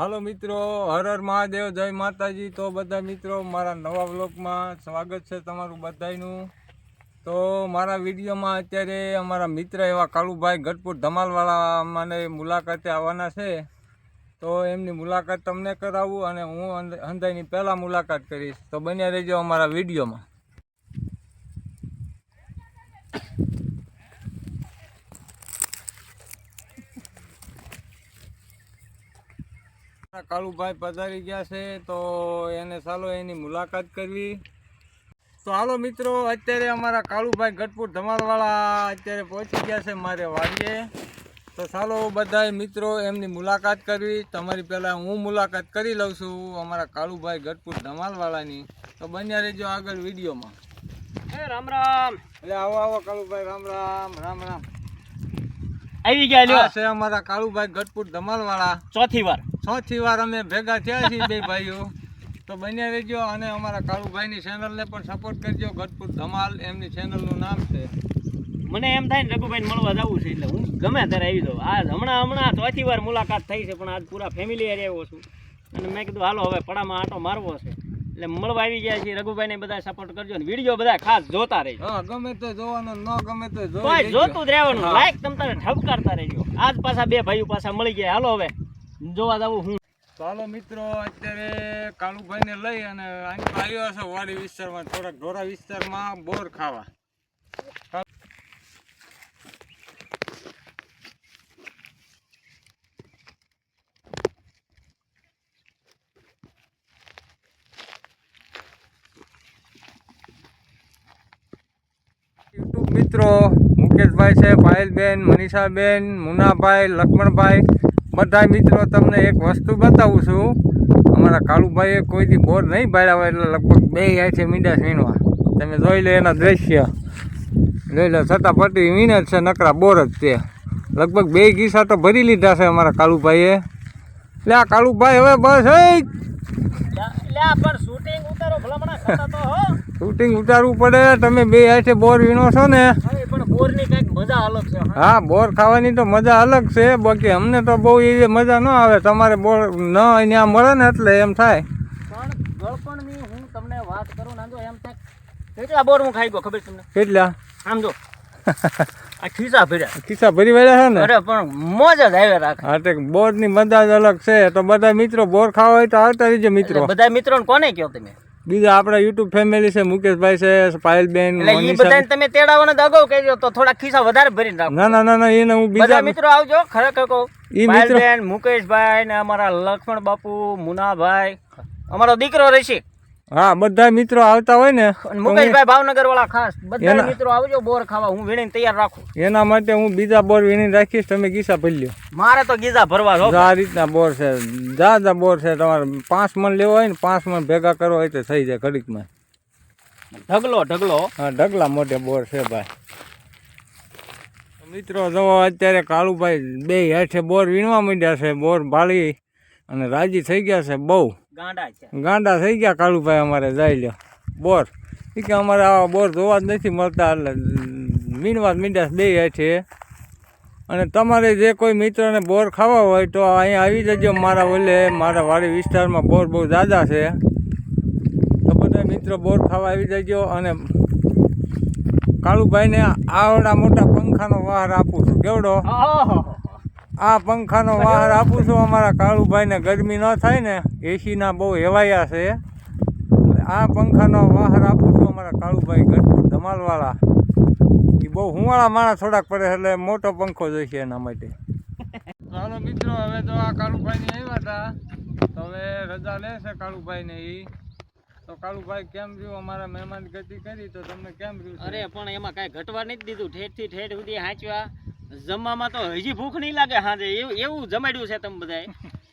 હાલો મિત્રો, હર હર મહાદેવ, જય માતાજી. તો બધા મિત્રો, મારા નવા વ્લોગમાં સ્વાગત છે તમારું બધાનું તો મારા વિડીયોમાં અત્યારે અમારા મિત્ર એવા કાળુભાઈ ગઢપુર ધમાલવાળા મને મુલાકાતે આવવાના છે. તો એમની મુલાકાત તમને કરાવું અને હું હંધાઈની પહેલાં મુલાકાત કરીશ. તો બન્યા રહેજો અમારા વિડીયોમાં. કાળુભાઈ પધારી ગયા છે તો એને ચાલો એની મુલાકાત કરવી. તો હાલો મિત્રો અત્યારે અમારા કાળુભાઈ ગઢપુર ધમાલવાળા અત્યારે પહોંચી ગયા છે મારે વાડીએ. તો ચાલો બધા મિત્રો એમની મુલાકાત કરવી. તમારી પહેલાં હું મુલાકાત કરી લઉં છું અમારા કાળુભાઈ ગઢપુર ધમાલવાળાની. તો બન્યા રહેજો આગળ વિડીયોમાં. રામ રામ. એટલે આવો આવો કાળુભાઈ રામ રામ રામ રામ. આવી ગયા છે અમારા કાળુભાઈ ગઢપુર ધમાલવાળા. ચોથી વાર. છથી વાર અમે ભેગા થયા છીએ બે ભાઈઓ. તો બન્યા રહેજો અને અમારા કાળુભાઈની ચેનલને પણ સપોર્ટ કરજો. ગઢપુર ધમાલ એમની ચેનલનું નામ છે. મને એમ થાય ને રઘુભાઈ મળવા જવું છે એટલે હું ગમે ત્યારે આવી જાઉં. આજ હમણાં હમણાં ચોથી વાર મુલાકાત થઈ છે પણ આજ પૂરા ફેમિલી એરે આવ્યો છું. અને મેં કીધું હાલો હવે પડામાં આંટો મારવો છે. એટલે મળવા આવી ગયા છીએ. રઘુભાઈને બધા સપોર્ટ કરજો ને વીડિયો બધા ખાસ જોતા રહેજો. હા ગમે તો જોવાનું ન ગમે તો જોઈ જોતું જ રહેવાનું. લાઈક તમ તારે ઠપકારતા રહેજો. આજ પાછા બે ભાઈઓ પાછા મળી ગયા. હાલો હવે. જોવા જાવ હું. ચાલો મિત્રો, અત્યારે કાળુભાઈને લઈ અને આવ્યો છે વાડી વિસ્તારમાં, થોડાક ઢોરા વિસ્તારમાં બોર ખાવા. મિત્રો, મુકેશભાઈ છે પાયલબેન, મનીષાબેન, મુનાભાઈ, લક્ષ્મણભાઈ બધા મિત્રો તમને એક વસ્તુ બતાવું છું. અમારા કાળુભાઈએ કોઈથી બોર નહીં ભાડ્યા હોય એટલે લગભગ બે જાય છે મીંડા સીણવા તમે જોઈ લો એના દ્રશ્ય. જોઈ લો, છતાં પટ્ટી વીણ જ છે, નકરા બોર જ તે લગભગ બે ગીસા તો ભરી લીધા છે અમારા કાળુભાઈએ એટલે આ કાળુભાઈ હવે બસ હો. શૂટિંગ ઉતારવું પડે તમે બે હાથે બોર વીણો છો ને. હવે પણ બોરની કંઈક મજા અલગ છે હા. બોર ખાવાની તો મજા અલગ છે બાકી અમને તો બહુ એવી મજા ન આવે. તમારે બોર ન અહીંયા મળે ને એટલે એમ થાય. પણ ગળપણની હું તમને વાત કરું ના જો એમ થાય. કેટલા બોર હું ખાઈ ગયો ખબર તમને? કેટલા? આમ જો. આ ખીસા ભર્યા. ખિસ્સા ભરી વળ્યા છે ને? અરે પણ મોજ જ આવે રાખે. હા તે બોરની મજા જ અલગ છે. તો બધા મિત્રો બોર ખાવા હોય તો આવતા રહીજો મિત્રો. બધા મિત્રો કોને કહો તમે? બીજા આપણા યુટ્યુબ ફેમિલી છે મુકેશભાઈ છે પાયલબેન બેન બધાને તમે તેડાવાના તો અગાઉ કહેજો તો થોડા ખિસ્સા વધારે ભરીને રાખો. ના ના ના ના એને હું બીજા મિત્રો આવજો ખરેખર કહું. ઈ મિત્રો- મુકેશભાઈ ને અમારા લક્ષ્મણ બાપુ મુનાભાઈ અમારો દીકરો ઋષિ હા બધા મિત્રો આવતા હોય ને મુકેશભાઈ ભાવનગર વાળા ખાસ બધા મિત્રો આવજો બોર ખાવા હું વીણીને તૈયાર રાખું. એના માટે હું બીજા બોર વીણી રાખીશ તમે ગીસા ભરી લ્યો. મારે તો ગીઝા ભરવા જો આ રીતના બોર છે જા જા બોર છે તમારે પાંચ મણ લેવો હોય ને પાંચ મણ ભેગા કરવા હોય તો થઈ જાય ઘડીકમાં. ઢગલો ઢગલો. હા ઢગલા મોટે બોર છે ભાઈ. મિત્રો જવો અત્યારે કાળુભાઈ બે હેઠે બોર વીણવા માંડ્યા છે બોર ભાળી અને રાજી થઈ ગયા છે બહુ. ગાંડા છે. ગાંડા થઈ ગયા કાળુભાઈ અમારે જાય લ્યો. બોર. એ કે અમારે આવા બોર જોવા જ નથી મળતા એટલે વીણવા મીંડાસ બે છે અને તમારે જે કોઈ મિત્રને બોર ખાવા હોય તો અહીંયા આવી જજો મારા ઓલે. મારા વાડી વિસ્તારમાં બોર બહુ જાજા છે. તો બધા મિત્રો બોર ખાવા આવી જજો અને કાળુભાઈને આવડા મોટા પંખાનો વહાર આપું છું. કેવડો? આ પંખાનો વહાર આપું છું. અમારા કાળુભાઈને ગરમી ન થાય ને એસીના બહુ હેવાયા છે. આ પંખાનો વહાર આપું છું અમારા કાળુભાઈ ગઢપુર ધમાલવાળા. એ બહુ હુંવાળા માણસ થોડાક પડે એટલે મોટો પંખો જોઈશે એના માટે. ચાલો મિત્રો હવે તો આ કાળુભાઈને આવ્યા હતા. તો હવે રજા લેશે કાળુભાઈને એ તો કાળુભાઈ કેમ રહ્યું? અમારા મહેમાન ગતિ કરી તો તમને કેમ રહ્યું અરે પણ એમાં કાંઈ ઘટવા નથી દીધું. ઠેઠથી ઠેઠ સુધી હાંચવા. જમવામાં તો હજી ભૂખ નહીં લાગે હાજે. એવું એવું જમાડ્યું છે તમે બધાએ.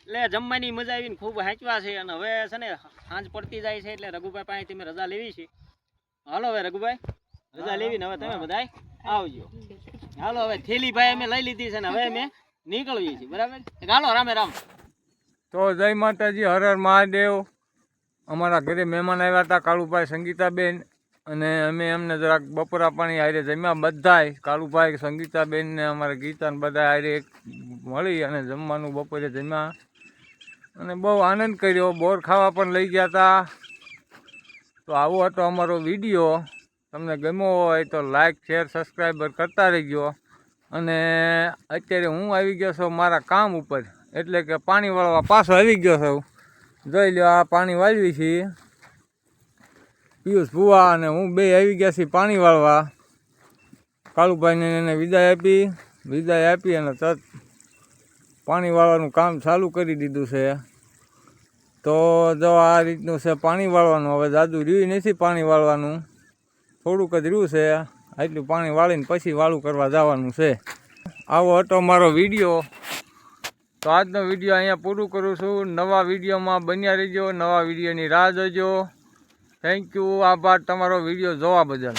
એટલે જમવાની મજા આવીને ખૂબ હાંચવા છે. અને હવે છે ને સાંજ પડતી જાય છે એટલે રઘુભાઈ પાસે તમે રજા લેવી છે. હાલો હવે રઘુભાઈ. રજા લેવી ને હવે તમે બધાય આવજો. હાલો હવે થેલી ભાઈ અમે લઈ લીધી છે ને હવે અમે નીકળવી છીએ. બરાબર? હાલો રામે રામ. તો જય માતાજી હર હર મહાદેવ. અમારા ઘરે મહેમાન આવ્યા હતા કાળુભાઈ સંગીતાબેન. અને અમે એમને જરાક બપોરા પાણી હારે જમ્યા. બધાય કાળુભાઈ સંગીતાબેન ને અમારા ગીતા બધા હારે એક મળી અને જમવાનું બપોરે જમ્યા. અને બહુ આનંદ કર્યો. બોર ખાવા પણ લઈ ગયા હતા તો આવો હતો અમારો વીડિયો. તમને ગમ્યો હોય તો લાઇક શેર સબસ્ક્રાઈબર કરતા રહેજો. અને અત્યારે હું આવી ગયો છું મારા કામ ઉપર. એટલે કે પાણી વાળવા પાછો આવી ગયો છું. જોઈ લો આ પાણી વાળવી છીએ પિયુષ ભુવા અને હું બે આવી ગયા છીએ પાણી વાળવા. કાળુભાઈને એને વિદાય આપી. વિદાય આપી અને તરત પાણી વાળવાનું કામ ચાલુ કરી દીધું છે. તો જો આ રીતનું છે પાણી વાળવાનું. હવે જાદુ રહ્યું નથી પાણી વાળવાનું. થોડુંક જ રહ્યું છે. આટલું પાણી વાળીને પછી વાળું કરવા જવાનું છે. આવો હતો મારો વીડિયો. તો આજનો વીડિયો અહીંયા પૂરું કરું છું. નવા વિડીયોમાં બન્યા રહેજો. નવા વિડીયોની રાહ જોજો. થેન્ક યુ આભાર. તમારો વીડિયો જોવા બદલ.